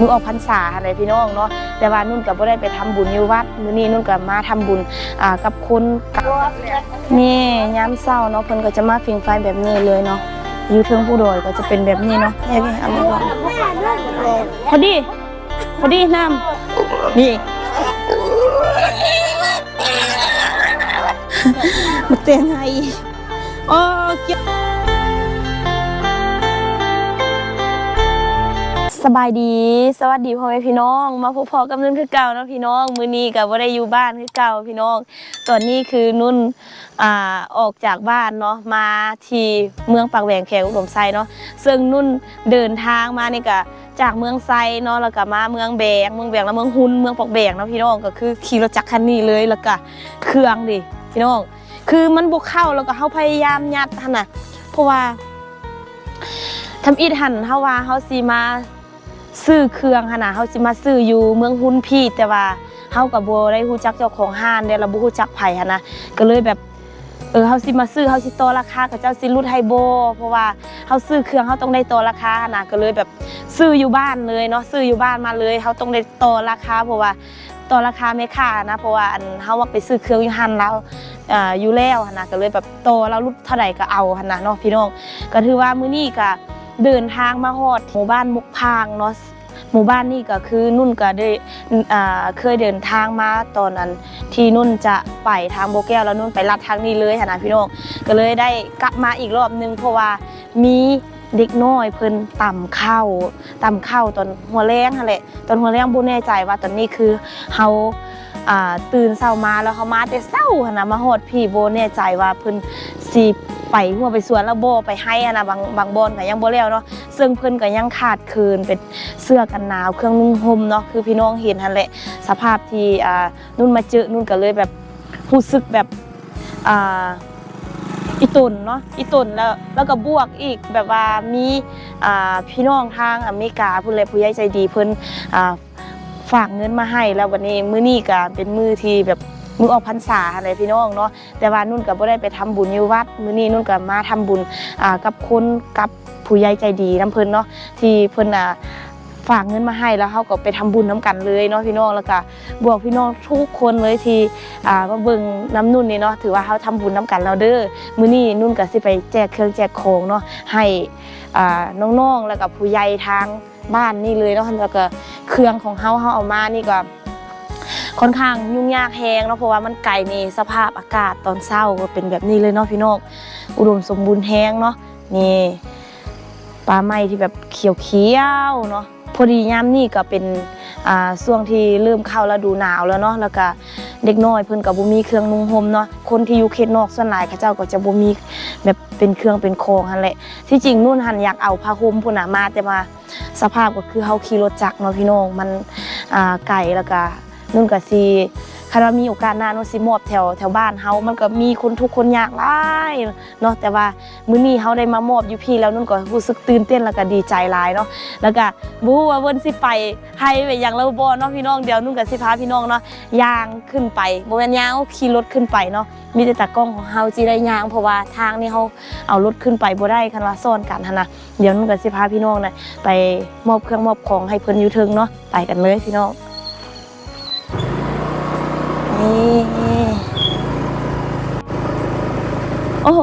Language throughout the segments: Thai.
มือออกพรรษาอะไรพี่น้องเนาะแต่ว่านุ่นก็บ่ได้ไปทำบุญอยู่วัดมื้อนี้นุ่นก็มาทำบุญอ่ากับคนกับนี่ยามเช้าเนาะเพิ่นก็จะมาฟิงไฟแบบนี้เลยเนาะอยู่เทิงผู้โดยก็จะเป็นแบบนี้เนาะนี่เอามาก่อนพอดีพอดีน้ำนี่มาเตียงไงโอ้ สบายดี สวัสดีพ่อแม่พี่น้อง มาพบพอกับนุ่นคือเก่าเนาะพี่น้อง มือนี้กับว่าได้อยู่บ้านคือเก่าพี่น้อง ตอนนี้คือนุ่นอ่าออกจากบ้านเนาะมาที่เมืองปากแหวงแขวอุดมไซเนาะซึ่งนุ่นเดินทางมานี่ก็จากเมืองไซเนาะแล้วก็มาเมืองแบงเมืองแบงแล้วเมืองฮุนเมืองปากแบงเนาะพี่น้องก็คือขี่รถจักรคันนี้เลยแล้วก็เครื่องดิพี่น้อง คือมันบุกเข้าแล้วก็เขาพยายามยัดหันน่ะเพราะว่าทำอิดหันเฮาว่าเฮาสิมา ซื้อเครื่องหนน่ะเฮาสิมาซื้ออยู่เมืองหุ้นพี่แต่ว่าเฮากับโบได้ฮู้จักเจ้าของห้านเด้แล้วบ่ฮู้จักไผหันนะก็เลยแบบเออเฮาสิมาซื้อเฮาสิต่อราคากับเจ้าสิลดให้บ่เพราะว่าเฮาซื้อเครื่องเฮาต้องได้ต่อราคาหันน่ะก็เลยแบบซื้ออยู่บ้านเลยเนาะซื้ออยู่บ้านมาเลยเฮาต้องได้ต่อราคาเพราะว่าต่อราคาไม่ค่านะ เพราะว่าอันเฮาว่าไปซื้อเครื่องอยู่หันแล้วอ่าอยู่แล้วนะก็เลยแบบโตแล้วรุ่นเท่าไหร่ก็เอาหันนะเนาะพี่น้องก็ถือว่ามื้อนี้ก็ เดินทางมาฮอดหมู่บ้านมุกพางเนาะหมู่บ้านนี่ก็คือนุ่นก็ได้เคยเดินทางมาตอนนั้น ที่นุ่นจะไปทางโบแก้วแล้วนุ่นไปลัดทางนี้เลยหันนะพี่น้องก็เลยได้กลับมาอีกรอบนึงเพราะว่ามีเด็กน้อยเพิ่นต่ำเข้าต่ำเข้าตอนหัวแรงหั่นแหละตอนหัวแรงบ่แน่ใจว่าตอนนี้คือเฮา ตื่นเช้ามาแล้วเขามาแต่เช้าหนะมาฮอดพี่โบแน่ใจว่าเพิ่นสิไปหัวไปสวนแล้วโบไปให้อะนะบางบางบอนก็ยังบ่แล้วเนาะซึ่งเพิ่นก็ยังขาดคินเป็นเสื้อกันหนาวเครื่องนุ่งห่มเนาะคือพี่น้องเห็นหันแหละสภาพที่นุ่นมาเจอนุ่นก็เลยแบบรู้สึกแบบอีตุนเนาะอีตุนแล้วแล้วก็บวกอีกแบบว่ามีพี่น้องทางอเมริกาผู้ใหญ่ผู้ใหญ่ใจดีเพิ่นอ่า ฝากเงินมาให้แล้ววันนี้มื้อนี้ก็เป็นมื้อที่แบบมือออกพรรษาอะไรพี่น้องเนาะแต่ว่านุ่นก็บ่ได้ไปทำบุญอยู่วัด มื้อนี้นุ่นก็มาทำบุญอ่ากับคนกับผู้ใหญ่ใจดีน้ำเพิ่นเนาะที่เพิ่นอะฝากเงินมาให้แล้วเขาก็ไปทำบุญน้ำกันเลยเนาะพี่น้องแล้วก็บอกพี่น้องทุกคนเลยที่อ่ามาเบิ่งน้ำนุ่นนี่เนาะถือว่าเขาทำบุญน้ำกันแล้วเด้อมื้อนี้นุ่นก็สิไปแจกเครื่องแจกของเนาะให้อ่าน้องๆแล้วก็ผู้ใหญ่ทาง บ้านนี่เลยเนาะแล้วก็เครื่องของเฮาเฮาเอามานี่ก็ค่อนข้างยุ่งยากแฮงเนาะเพราะว่ามันไกลนี่สภาพอากาศตอนเช้าก็เป็นแบบนี้เลยเนาะพี่น้องอุดมสมบูรณ์แฮงเนาะนี่ปลาไม้ที่แบบเขียวๆเนาะพอดียามนี่ก็เป็นอ่าช่วงที่เริ่มเข้าฤดูหนาวแล้วเนาะแล้วก็เด็กน้อยเพิ่นก็บ่มีเครื่องนุ่งห่มเนาะคนที่อยู่เขตนอกส่วนหลายเขาเจ้าก็จะบ่มีแบบเป็นเครื่องเป็นโครงหันแหละที่จริงนู่นหันอยากเอาผ้าห่มพุ่นน่ะมาแต่ว่า สภาพก็คือเฮาขี่รถจักรเนาะพี่น้องมันอ่าไก่แล้วก็นุ่นก็สี คันว่ามีโอกาสหน้านุ่นสิมอบแถวแถวบ้านเฮามันก็มีคนทุกคนยากหลายเนาะแต่ว่ามื้อนี้เฮาได้มามอบอยู่พี่แล้วนุ่นก็รู้สึกตื่นเต้นแล้วก็ดีใจหลายเนาะแล้วก็บ่ฮู้ว่าเพิ่นสิไปให้ไปหยังแล้วบ่เนาะพี่น้องเดี๋ยวนุ่นก็สิพาพี่น้องเนาะย่างขึ้นไปบ่แม่นย่างเอาขี่รถขึ้นไปเนาะมีแต่ตากล้องของเฮาสิได้ย่างเพราะว่าทางนี้เฮาเอารถขึ้นไปบ่ได้คันว่าซ่อนกันหั่นน่ะเดี๋ยวนุ่นก็สิพาพี่น้องน่ะไปมอบเครื่องมอบของให้เพิ่นอยูเทิงเนาะไปกันเลยพี่น้อง นี่โอ้โห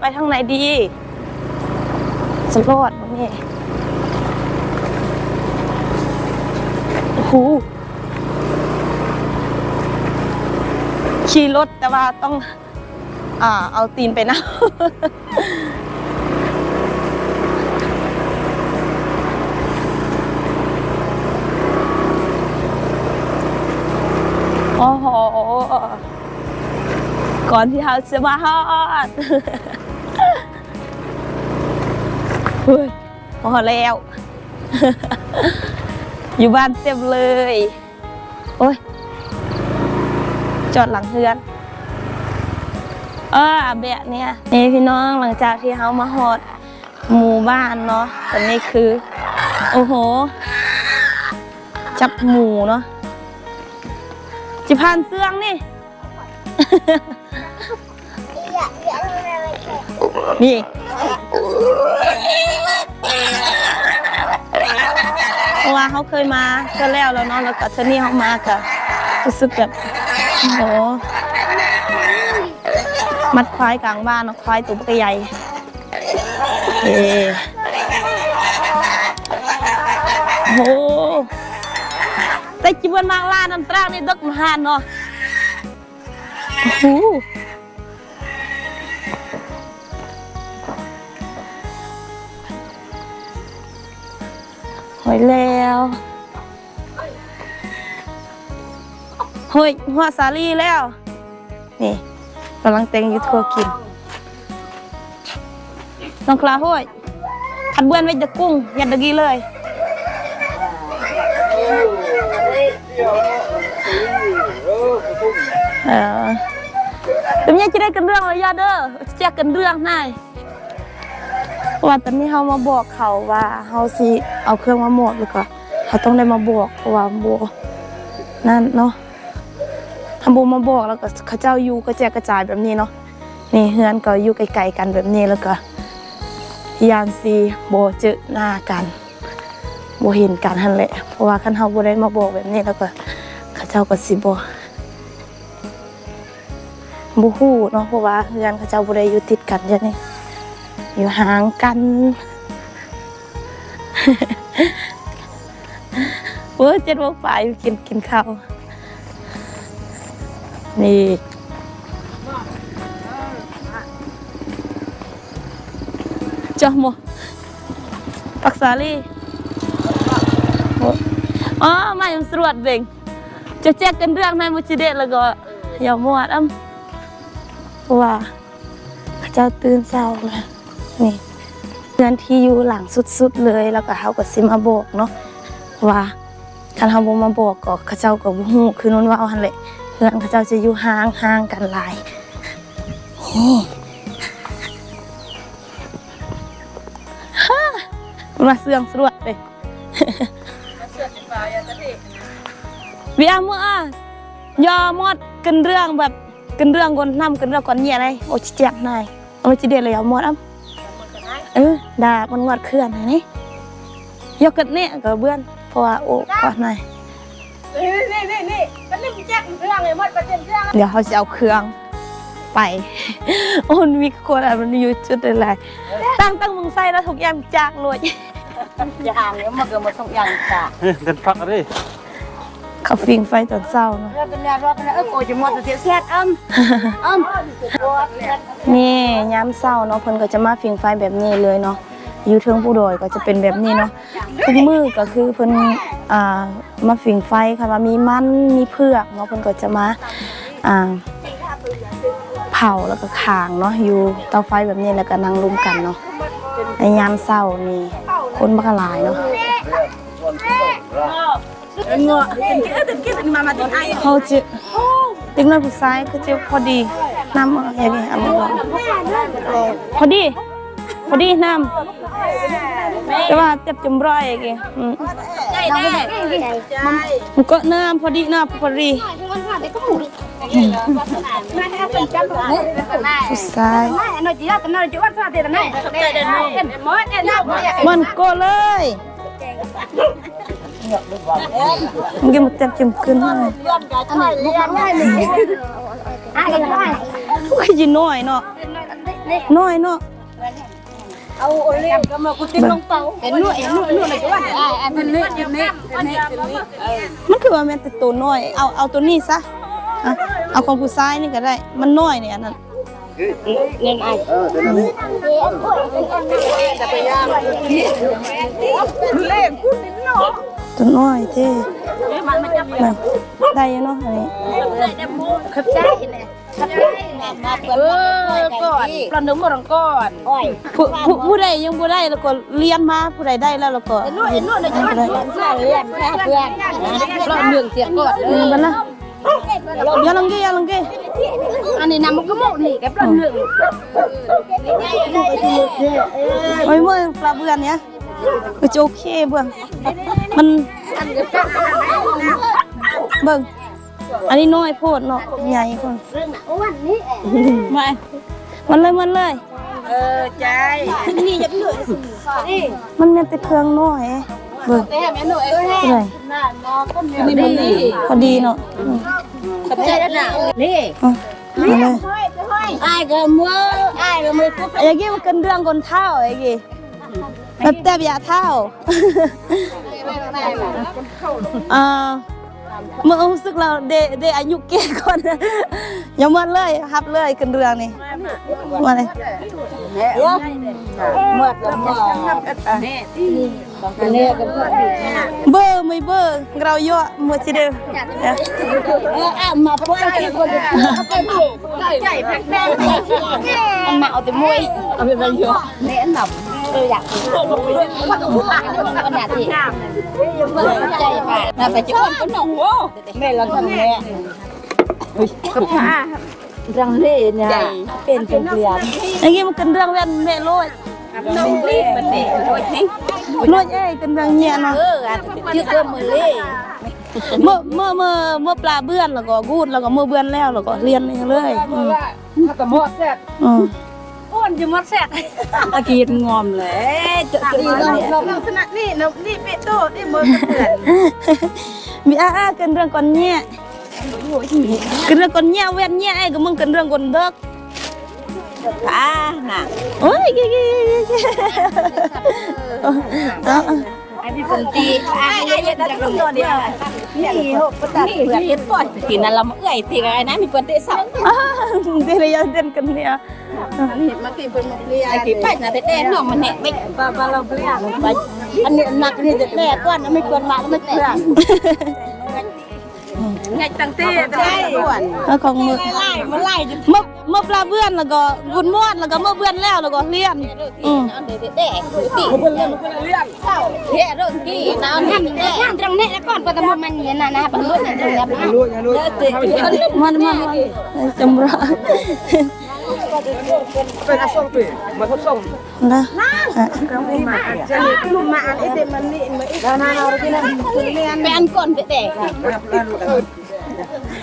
ไปทางไหนดีสรอดวะนี่โอ้โหขี่รถแต่ว่าต้อง อ่า เอาตีนไปนะ โอ้โห ก่อนที่เขาจะมาฮอดเฮ้ยพอแล้ว อยู่บ้านเต็มเลย โอ้ย จอดหลังเฮือนเออแบะเนี่ยนี่พี่น้องหลังจากที่เขามาฮอดหมู่บ้านเนาะแตอนนี้คือ โอ้โห จับหมูเนาะิพานเสื้องนี่ นี่ เพราะว่าเขาเคยมาเทื่อแล้วแล้วเนาะแล้วก็เทื่อนี้เขามาก็รู้สึกแบบโอ้โหมัดควายกลางบ้านเนาะควายตัวปกใหญ่เอโอ้ แต่จีบวนมางลานันตรางนี่ดกมหานเนาะโอ้โหหอยแล้วเฮ้ยหัวสาลีแล้ว นี่กำลังแต่งอยูทัวกินน้องคลาห้อยขัดเบือนไว้จะกุ้งยัดดะกี้เลย ออเดี๋ยวนี้จะได้กันเรื่องแล้วยาเด้อจะแจกกันเรื่องนายว่าตอนนี้เขามาบอกเขาว่าเขาสิเอาเครื่องมาหมดแล้วก็เขาต้องได้มาบอกเพราะว่าโบนั่นเนาะทำโบมาบอกแล้วก็เขาเจ้าอยู่ก็แจกกระจายแบบนี้เนาะนี่เฮือนก็อยู่ไกลๆกันแบบนี้แล้วก็ยานซีโบเจอหน้ากันโบเห็นกันทันแหละเพราะว่าคันเขาโบได้มาบอกแบบนี้แล้วก็เขาเจ้าก็สิบ บูฮู้เนาะเพราะว่าเรือนเขาเจ้าบ่ได้อยู่ติดกันจ้ะนี่อยู่ห่างกันเว้ยเจ็ดโมงฝ่ายกินกินข้าวนี่จ้าโมปักษาลีโอ้อ๋อมาอยู่สรวจเบ่งจะแจกกันเรื่องในมุจิเดะแล้วก็อย่ามัวดอ้ำเพ ราะว่าเขาเจ้าตื่นเช้าเลยนี่เพื่อนที่อยู่หลังสุดๆเลยแล้วก็เขาก็สิมาบอกเนาะว่าคันเขาบ่มาบอกก็เขาเจ้าก็บ่ฮู้คือนู้นว่าเอาหั่นแหละเพื่อนเขาเจ้าจะอยู่ห่างห่างๆกันหลายนี่ฮ่ามันมาเสื่องสรวดเลยเวียมืออะยอมอดกันเรื่องแบบ กันเรื่องก่อนนำกันเรื่องก่อนเนี่ยอะไรโอ้ชิเจ็บนายเอาไปจิเดียเลยเอาหมดอ้ำเออดามันงอดเคลื่อนนะนี่ยกกันเนี่ยก็เบื้อนเพราะว่าโอ้ก่อนนายนี่นี่นี่นี่มันนี่มันแจกเครื่องเลยหมดประเด็นเครื่องเดี๋ยวเขาจะเอาเครื่องไปโอ้มันมีคนอะมันอยู่จุดอะไรตั้งตั้งมึงใส่แล้วทุกอย่างจากรวยอย่างเนี้ยมันก็มาส่งอย่างจ้ะเฮ้ยกันพักอะไร เขาฟิงไฟตอนเศร้าเนาะเรื่องเป็นยาว่าเป็นเออโกจะหมดแต่เสียแซ่ดอ้ำอ้ำนี่ย้ำเศร้าเนาะเพิ่นก็จะมาฟิงไฟแบบนี้เลยเนาะอยู่เทิงผู้โดยก็จะเป็นแบบนี้เนาะทุกมือก็คือเพิ่นอ่ามาฟิงไฟค่ะว่ามีมันมีเผือกเนาะเพิ่นก็จะมาอ่าเผาแล้วก็คางเนาะอยู่เตาไฟแบบนี้แล้วก็นั่งรุมกันเนาะในยามเศร้านี่คนบักหลายเนาะ เงาะกินกินกินกินมามาติดไอ้เขาจะเด็กน้อยผู้ชายก็จะพอดีน้ำอย่างนี้เอามาลองพอดี พอดีน้ำแต่ว่าเจ็บจมร้อยอย่างงี้อืมใจแน่ใจมันก็น้ำพอดีน้ำพอดีผู้ชายไซาเดี๋ยวนั่นใจเดินหมดหมดเนี่ยน่ายมันก็เลย มันก็มันเต็มจมขึ้นเลยอันนี้บุกไม่หนึ่งอะกันได้คือจีน้อยเนาะน้อยเนาะเอาโอเลี้ยงก็มาคุณติ้งลงเตาเห็นนู่นเห็นนู่นนู่นเลยจีว่าอ่าเป็นนี่เป็นนี่เป็นนี่เป็นนี่มันคือว่าแม่นแต่ตัวน้อยเอาเอาตัวนี้ซะเอาของผู้ชายนี่ก็ได้มันน้อยเนี่ยอันนั้นเงินไอ้จะไปย่างเล่นคุณนี่เนาะ ตัวน้อยเท่มันมันจะนั่นได้อยู่เนาะอันนี้ขับใจเลยขับใจเออก่อนปลาหนึ่งมาลงก่อนอ้อยผู้ผู้ผู้ใดยังบ่ได้แล้วก็เรียนมาผู้ใดได้แล้วแล้วก็นู่นเห็นนู่นเลยจะว่าเพื่อนเพื่อนเพื่อนปลาหนึ่งเสียก่อนอืมบัดนะอย่าลังเกอย่าลังเกอันนี้นำมันก็หมดนี่กับปลาหนึ่งโอ้ยเมื่อปลาเบือนเนี่ยก็จะ โอเคเบิ่งมันเบิ่งอันนี้น้อยโพดเนาะใหญ่คนวันนี้มามันเลยมันเลย เออใจนี่จะเหนื่อยสินี่มันแม่นแต่เครื่องน้อยเเบิ่งแต่แม่หนูเอ้ยเท่าไหร่น่ะนอก็มีดีพอดีเนาะอืมขับใจแล้วน่ะนี่อะเอาเลยอ้ายก็มัวอ้ายก็มือปุ๊บไอ้กี้มันกันเรื่องคนเท่าไอ้กี้ แบบแต่ยาเท่าอ่าเมื่อรู้สึกเราเดเดอายุเก่ก่อนอย่ามาเลยฮับเลยกันเรื่องนี่มาเลยเดี๋ยวหมดแล้วหมดนี่นี่ก็เพื่อนอยู่เนี่ยเบอร์ไม่เบอร์เราเยอะหมดสิเด้อเอออะมาป้อนที่คนก็ถูกใจแพงแพงมันมาเอาแต่มวยเอาไปไปเยอะเนี่ยหนับ เอออยากขนาดที่ใจป่ะน่าไปจะคนก็หนองโว้แม่เราทำแม่กับผ้ารังเล่เนี่ยเป็นเป็นเกลียนไอ้กี้มันกันเรื่องแว่นแม่โลดน้องเล่มันเด็กด้วยที่โลดเอ้ยกันเรื่องเนี้ยนะเออชื่อเกิมมือเล่เมื่อเมื่อเมื่อเมื่อปลาเบื่อนแล้วก็กูดแล้วก็เมื่อเบื่อนแล้วแล้วก็เรียนนี่เลยถ้ากับหมดแซ่บอืม อ้วนจะหมดแซ่บตะกี้งอมเลยจะจะเราเราสนะนี่เรานี่เป็ดโตนี่มือเปื่อนมีอ้าอ้ากันเรื่องก่อนเนี่ยกันเรื่องก่อนเนี่ยแว่นเนี่ยไอ้ก็มึงกันเรื่องก่อนเด็กอ่าน่ะโอ้ยกี้กี้กี้เอาไอ้พี่คนตีไอ้ไอ้ยันจะตัวเดียวนี่หกประตัดเปื่อนเห็ดปอดทีนั้นเราเอื้อยทีไอ้นะมีคนเตะสับเดี๋ยวเราเดินกันเนี่ยมากี่เป็นมาเปลี่ยนไอ้กี่ไปนะแต่แต่น้องมันเนี่ยไม่ปลาปลาเราเปลี่ยนไปอันนี้หนักนี่จะแต่ก้อนไม่ควรมาแล้วไม่เปลี่ยน ไงตั้งเต้ใช่ด่วของมือไล่มาไล่จนเมื่อเมื่อปลาเบื่อนแล้วก็บุญม้วนแล้วก็เมื่อเบื่อนแล้วแล้วก็เรียนอืมเด็ดเด็กตีเล่นมันเลี้ยงเศร้าเฮ้ยเรื่องกี้น้ำทำทำตรงนี้แล้วก่อนปฐมมันเนี่ยนะนะบรรลุเนี่ยตรงนี้บรรลุบรรลุเด็กมันมันมันจำราเป็นอาส่งปีมาทดส่งนะจะมีลุ่มมาอันนี้เด็กมันนี่มันอีกแล้วนะเราที่นั่นไปอันก่อนเด็กเ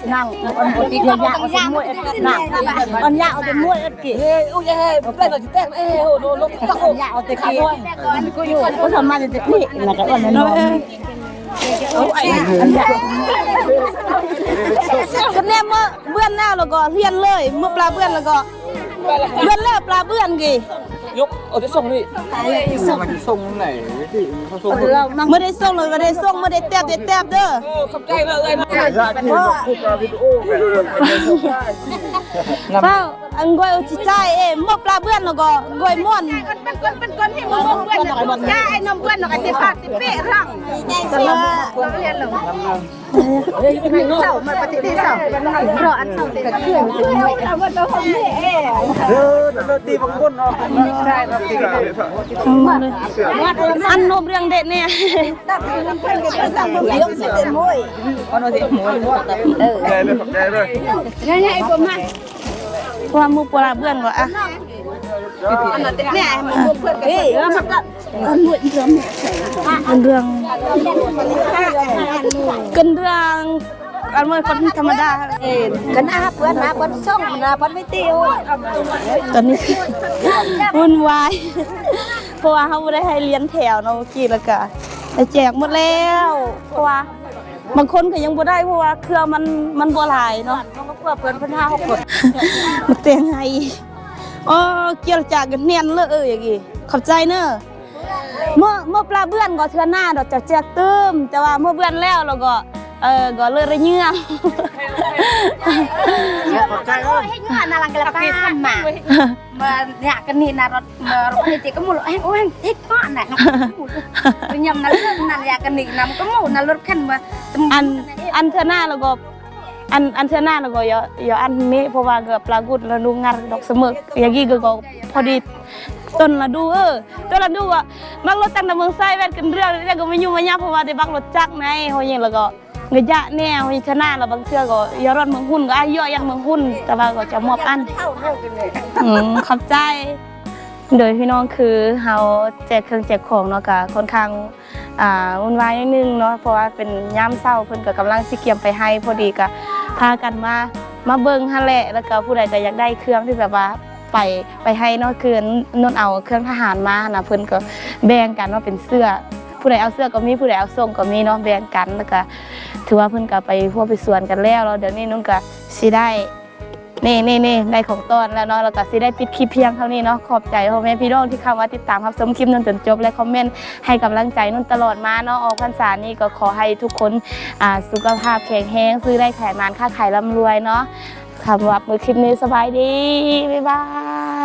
อันอันนี้เด็กหืมน้ำลอกนี่ได้กี่น้องนากี่นำอันซะมาสิให้โอ้กดจ้านั่งอันบดีก็ยากเอามวยนั่งอัน ยากเอาแต่มวยอันกี่เฮ้ยอุ้ยเฮ้ยผมเล่นหน่อยจะแต่งเอ้โหโดนลบตะโกนยากเอาแต่กี่กูอยู่กูทำมาแต่กี่แล้วก็อันนั้นเออเอาไอ้อันยากก็แน่เมื่อเบื่อนแล้วแล้วก็เรียนเลยเมื่อปลาเบื่อนแล้วก็เบื่อนแล้วปลาเบื่อนกี่ยกเอาจะส่งนี่ส่งส่งไหนที่เขาส่งเรานั่งไม่ได้ส่งเลยไม่ได้ส่งไม่ได้แตบได้แตบเด้อโอ้ขับใจเลยนะเฝ้าอันกวยอุ จิใจเอ้เมื่อปลาเบื่อนแล้วก็กวยม่วนเป็นคนเป็นคนให้มึงเพื่อนย่าไอ้น้องเพื่อนน้องไอ้ที่พักที่เป๊ะร่างแต่ละเรียนหลงเสามันปฏิทินเสารออันเสาเด็กเครื่องถึงมวยเราก็ต้องห้องเอ๊ะเออเราตีบางคนเนาะใช่เราตีกันอันนบเรื่องเด็ดเนี่ยตัดเป็นเพื่อนกันเป็นต่างเลี้ยงสิเป็นมวยเอาหน่อยดิหมูเออได้เลยได้เลยง่ายๆผมมา เพราะว่ามือปลาเบื่อนก็อะอันนั้นเนี่ยมึงเพื่อนกันแล้วมันก็มวยเยอะแม่เป็นเรื่องเป็นเรื่องอันเมื่อคนธรรมดากันนะเพื่อนนะเพื่อนส่งนะเพื่อนไม่ตีโอ้ยตอนนี้วุ่นวายเพราะว่าเขาไม่ได้ให้เรียนแถวเนาะกี้แล้วก็ไปแจกหมดแล้วเพราะว่าบางคนก็ยังบ่ได้เพราะว่าเครือมันมันบ่หลายเนาะ เขาก็เพื่อเพื่อนเพื่อนห้าหกคนมาเตียงให้อ๋อเกี่ยวจากกันเนียนเลยเอออย่างงี้ขอบใจเนอะเมื่อเมื่อปลาเบื่อนก็เทื่อหน้าดอกจะแจกตื้มแต่ว่าเมื่อเบื่อนแล้วเราก็เออก็เลยระเงื่อใจโอ้ยให้เงื่อนนารังกันละป้าทำมามาเนี่ยกันนี่นะรถมารถนี่ตีก็มูลแห้งโอ้ยอีกก้อนน่ะเป็นยำนั่นเรื่องนั่นอยากกันนี่นำก็มูนั่นรถขั้นมาอันอันเทื่อหน้าเราก็ อันอันเทื่อหน้าเราก็อย่าอย่าอันนี้เพราะว่าก็ปลากุดเราดูงานดอกเสมออย่างงี้ก็ก็พอดีต้นละดูเออต้นละดูอะมักรถตั้งแต่เมืองไส้แว่นกันเรื่องแล้ก็ไม่ยุ่งไม่ยากเพราะว่าได้บักรถจักรในเฮายังแล้วก็เงยะแนวชนะเราบางเทื่อก็อย่ารอดเมืองหุ่นก็อายุยังเมืองหุ่นแต่ว่าก็จะมอบอันอืมขอบใจ โดยพี่น้องคือเฮาแจกเครื่องแจกของเนาะก็ค่อนข้างอ่าวุ่นวายนิดนึงเนาะเพราะว่าเป็นย่ามเศร้าเพิ่นก็กำลังสิเกียมไปให้พอดีก็ พากันมามาเบิ่งหั่นแหละแล้วก็ผู้ใดก็อยากได้เครื่องที่แบบว่าไปไปให้นอกคืนนนเอาเครื่องทหารมานะเพิ่นก็แบ่งกันว่าเป็นเสื้อ ผู้ใดเอาเสื้อก็มีผู้ใดเอาส่งก็มีเนาะแบ่งกันแล้วก็ถือว่าเพิ่นก็ไปพวกไปส่วนกันแล้วแล้วเดี๋ยวนี้นุ่นก็สิได้ นี่นี่นี่ได้ของต้นแล้วเนาะเราก็สิได้ปิดคลิปเพียงเท่านี้เนาะขอบใจพ่อแม่พี่น้องที่เข้ามาติดตามครับชมคลิปนั้นจนจบและคอมเมนต์ให้กำลังใจนุ่นตลอดมาเนาะออกพรรษานี้ก็ขอให้ทุกคนอ่าสุขภาพแข็งแรงซื้อได้ขายมานค้าขายร่ำรวยเนาะคำว่ามือคลิปนี้สบายดีบ๊ายบาย